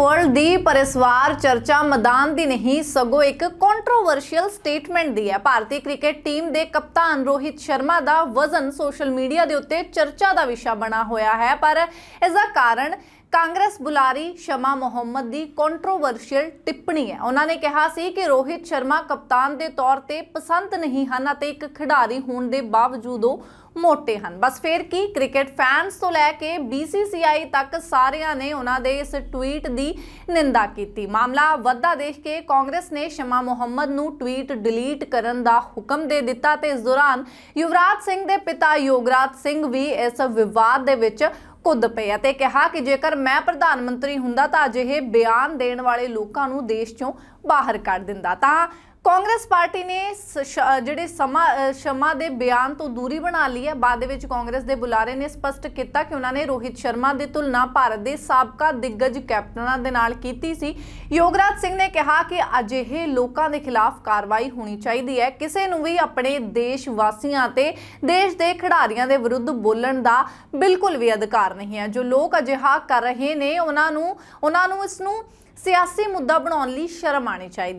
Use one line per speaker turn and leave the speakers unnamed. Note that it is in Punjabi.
ਵਰਲਡ ਦੀ ਪਰ ਇਸ ਵਾਰ ਚਰਚਾ ਮੈਦਾਨ ਦੀ ਨਹੀਂ, ਸਗੋਂ ਇੱਕ ਕੰਟਰੋਵਰਸ਼ੀਅਲ ਸਟੇਟਮੈਂਟ ਦੀ ਹੈ। ਭਾਰਤੀ ਕ੍ਰਿਕਟ ਟੀਮ ਦੇ ਕਪਤਾਨ ਰੋਹਿਤ ਸ਼ਰਮਾ ਦਾ ਵਜ਼ਨ ਸੋਸ਼ਲ ਮੀਡੀਆ ਦੇ ਉੱਤੇ ਚਰਚਾ ਦਾ ਵਿਸ਼ਾ ਬਣਾ ਹੋਇਆ ਹੈ। ਪਰ ਇਸ ਦਾ ਕਾਰਨ ਕਾਂਗਰਸ ਬੁਲਾਰੀ ਸ਼ਮਾ ਮੁਹੰਮਦ ਦੀ ਕੰਟਰੋਵਰਸ਼ੀਅਲ ਟਿੱਪਣੀ ਹੈ। ਉਹਨਾਂ ਨੇ ਕਿਹਾ ਸੀ ਕਿ ਰੋਹਿਤ ਸ਼ਰਮਾ ਕਪਤਾਨ ਦੇ ਤੌਰ ਤੇ ਪਸੰਦ ਨਹੀਂ ਹਨ ਅਤੇ ਇੱਕ ਖਿਡਾਰੀ ਹੋਣ ਦੇ ਬਾਵਜੂਦ ਉਹ ਮੋਟੇ ਹਨ। ਬਸ ਫੇਰ ਕੀ, ਕ੍ਰਿਕਟ ਫੈਨਸ ਤੋਂ ਲੈ ਕੇ BCCI ਤੱਕ ਸਾਰਿਆਂ ਨੇ ਉਹਨਾਂ ਦੇ ਇਸ ਟਵੀਟ ਦੀ ਨਿੰਦਾ ਕੀਤੀ। ਮਾਮਲਾ ਵੱਧਾ ਦੇਖ ਕੇ ਕਾਂਗਰਸ ਨੇ ਸ਼ਮਾ ਮੁਹੰਮਦ ਨੂੰ ਟਵੀਟ ਡਿਲੀਟ ਕਰਨ ਦਾ ਹੁਕਮ ਦੇ ਦਿੱਤਾ ਤੇ ਇਸ ਦੌਰਾਨ ਯੁਵਰਾਜ ਸਿੰਘ ਦੇ ਪਿਤਾ ਯੋਗਰਾਜ ਸਿੰਘ ਵੀ ਇਸ ਵਿਵਾਦ ਦੇ ਵਿੱਚ ਕੁੱਦ ਪਏ ਅਤੇ ਕਿਹਾ ਕਿ ਜੇਕਰ ਮੈਂ ਪ੍ਰਧਾਨ ਮੰਤਰੀ ਹੁੰਦਾ ਤਾਂ ਅਜਿਹੇ ਬਿਆਨ ਦੇਣ ਵਾਲੇ ਲੋਕਾਂ ਨੂੰ ਦੇਸ਼ ਚੋਂ ਬਾਹਰ ਕੱਢ ਦਿੰਦਾ। ਤਾਂ ਕਾਂਗਰਸ ਪਾਰਟੀ ਨੇ ਜਿਹੜੇ ਸਮਾ ਅ, ਸ਼ਮਾ ਦੇ ਬਿਆਨ ਤੋਂ ਦੂਰੀ ਬਣਾ ਲਈ ਹੈ। ਬਾਅਦ ਵਿੱਚ ਕਾਂਗਰਸ ਦੇ ਬੁਲਾਰੇ ਨੇ ਸਪਸ਼ਟ ਕੀਤਾ ਕਿ ਉਹਨਾਂ ਨੇ ਰੋਹਿਤ ਸ਼ਰਮਾ ਦੀ ਤੁਲਨਾ ਭਾਰਤ ਦੇ ਸਾਬਕਾ ਦਿੱਗਜ ਕੈਪਟਨਾਂ ਦੇ ਨਾਲ ਕੀਤੀ ਸੀ। ਯੋਗਰਾਜ ਸਿੰਘ ਨੇ ਕਿਹਾ ਕਿ ਅਜਿਹੇ ਲੋਕਾਂ ਦੇ ਖਿਲਾਫ ਕਾਰਵਾਈ ਹੋਣੀ ਚਾਹੀਦੀ ਹੈ। ਕਿਸੇ ਨੂੰ ਵੀ ਆਪਣੇ ਦੇਸ਼ ਵਾਸੀਆਂ ਤੇ ਦੇਸ਼ ਦੇ ਖਿਡਾਰੀਆਂ ਦੇ ਵਿਰੁੱਧ ਬੋਲਣ ਦਾ ਬਿਲਕੁਲ ਵੀ ਅਧਿਕਾਰ ਨਹੀਂ ਹੈ। ਜੋ ਲੋਕ ਅਜਿਹਾ ਕਰ ਰਹੇ ਨੇ ਉਹਨਾਂ ਨੂੰ ਉਹਨਾਂ ਨੂੰ ਇਸ ਨੂੰ ਸਿਆਸੀ ਮੁੱਦਾ ਬਣਾਉਣ ਲਈ ਸ਼ਰਮ ਆਣੀ ਚਾਹੀਦੀ ਹੈ।